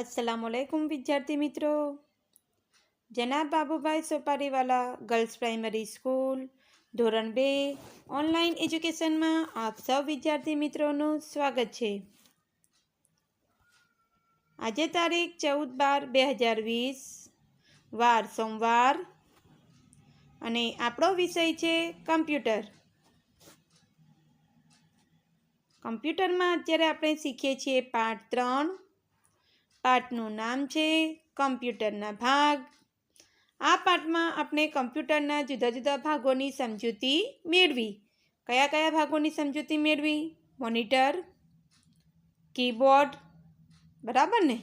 અસલામ વાલેકુમ વિદ્યાર્થી મિત્રો. જનાબ Babubhai Sopariwala girls primary school ધોરણ બે ઓનલાઈન એજ્યુકેશનમાં આપ સૌ વિદ્યાર્થી મિત્રોનું સ્વાગત છે. આજે તારીખ ચૌદ બાર બે હજાર વીસ, વાર સોમવાર અને આપણો વિષય છે કમ્પ્યુટર. કમ્પ્યુટરમાં અત્યારે આપણે શીખીએ છીએ પાઠ ત્રણ. પાઠનું નામ છે કમ્પ્યુટરના ભાગ. આ પાઠમાં આપણે કમ્પ્યુટરના જુદા જુદા ભાગોની સમજૂતી મેળવી. કયા કયા ભાગોની સમજૂતી મેળવી? મોનિટર, કીબોર્ડ, બરાબર ને?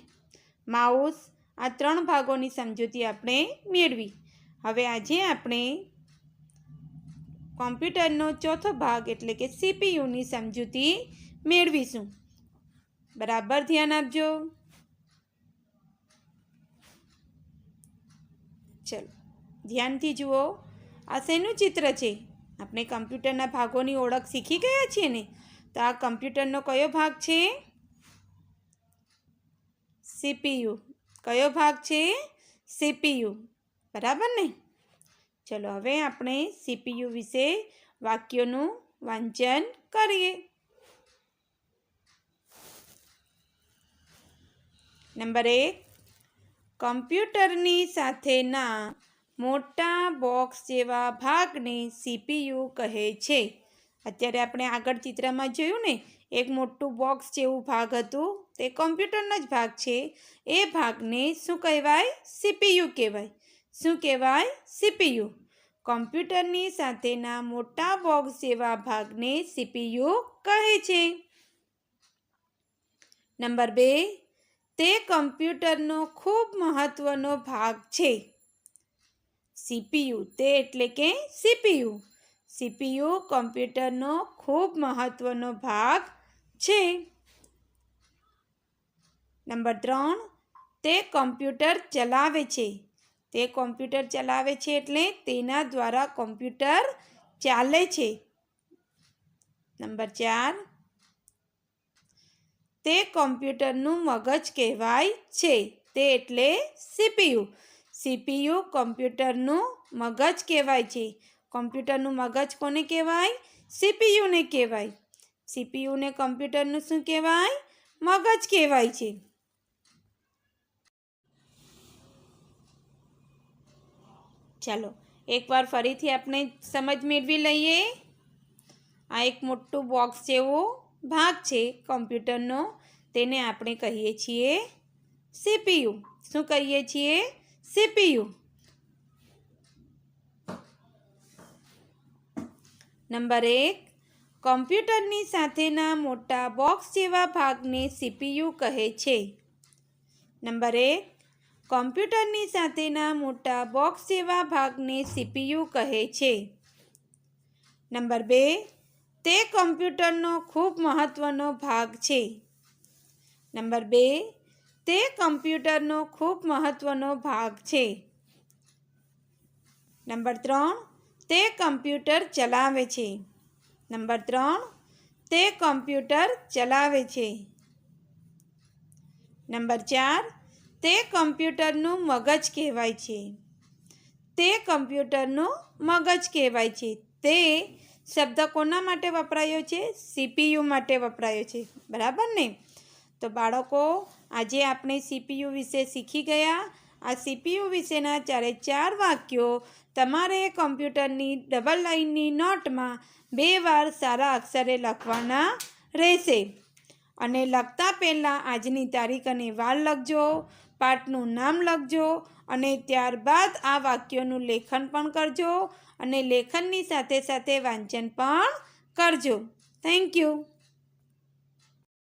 માઉસ, આ ત્રણ ભાગોની સમજૂતી આપણે મેળવી. હવે આજે આપણે કોમ્પ્યુટરનો ચોથો ભાગ એટલે કે સીપીયુની સમજૂતી મેળવીશું. બરાબર ધ્યાન આપજો. ચલો, ધ્યાનથી જુઓ. આ શેનું ચિત્ર છે? આપણે કમ્પ્યુટરના ભાગોની ઓળખ શીખી ગયા છીએ ને? તો આ કમ્પ્યુટરનો કયો ભાગ છે? સીપીયુ. કયો ભાગ છે? સીપીયુ. બરાબર ને? ચલો, હવે આપણે સીપીયુ વિશે વાક્યોનું વાંચન કરીએ. નંબર એક કમ્પ્યુટરની સાથેના મોટા બોક્સ જેવા ભાગને સીપીયુ કહે છે. અત્યારે આપણે આગળ ચિત્રમાં જોયું ને, એક મોટું બોક્સ જેવું ભાગ હતું, તે કમ્પ્યુટરનો જ ભાગ છે. એ ભાગને શું કહેવાય? સીપીયુ કહેવાય. શું કહેવાય? સીપીયુ. કમ્પ્યુટરની સાથેના મોટા બોક્સ જેવા ભાગને સીપીયુ કહે છે. નંબર બે તે કમ્પ્યુટરનો ખૂબ મહત્ત્વનો ભાગ છે. સીપીયુ તે એટલે કે સીપીયુ. સીપીયુ કમ્પ્યુટરનો ખૂબ મહત્ત્વનો ભાગ છે. નંબર ત્રણ, તે કમ્પ્યુટર ચલાવે છે. તે કોમ્પ્યુટર ચલાવે છે એટલે તેના દ્વારા કોમ્પ્યુટર ચાલે છે. નંબર ચાર તે કોમ્પ્યુટરનું મગજ કહેવાય છે. તે એટલે સીપીયુ. સીપીયુ કોમ્પ્યુટરનું મગજ કહેવાય છે. કોમ્પ્યુટરનું મગજ કોને કહેવાય? સીપીયુને કહેવાય. સીપીયુને કોમ્પ્યુટરનું શું કહેવાય? મગજ કહેવાય છે. ચાલો, એકવાર ફરીથી આપણે સમજ મેળવી લઈએ. આ એક મોટું બોક્સ જેવો ભાગ છે કોમ્પ્યુટરનો. તેને આપણે કહીએ છીએ સીપીયુ. શું કહીએ છીએ? સીપીયુ. નંબર એક, કોમ્પ્યુટરની સાથેના મોટા બોક્સ જેવા ભાગને સીપીયુ કહે છે. નંબર એક, કોમ્પ્યુટરની સાથેના મોટા બોક્સ જેવા ભાગને સીપીયુ કહે છે. નંબર બે તે કમ્પ્યુટરનો ખૂબ મહત્ત્વનો ભાગ છે. નંબર બે, તે કમ્પ્યુટરનો ખૂબ મહત્ત્વનો ભાગ છે. નંબર ત્રણ, તે કમ્પ્યુટર ચલાવે છે. નંબર ત્રણ, તે કમ્પ્યુટર ચલાવે છે. નંબર ચાર, તે કમ્પ્યુટરનું મગજ કહેવાય છે. તે કમ્પ્યુટરનું મગજ કહેવાય છે. તે શબ્દ કોના માટે વપરાયો છે? સીપીયુ માટે વપરાયો છે. બરાબર ને? તો બાળકો, આજે આપણે સીપીયુ વિશે શીખી ગયા. આ સીપીયુ વિશેના ચારે ચાર વાક્યો તમારે કમ્પ્યુટરની ડબલ લાઇનની નોટમાં બે વાર સારા અક્ષરે લખવાના રહેશે. અને લખતા પહેલાં આજની તારીખ અને વાર લખજો, પાઠનું નામ લખજો અને ત્યારબાદ આ વાક્યોનું લેખન પણ કરજો અને લેખનની સાથે સાથે વાંચન પણ કરજો. Thank you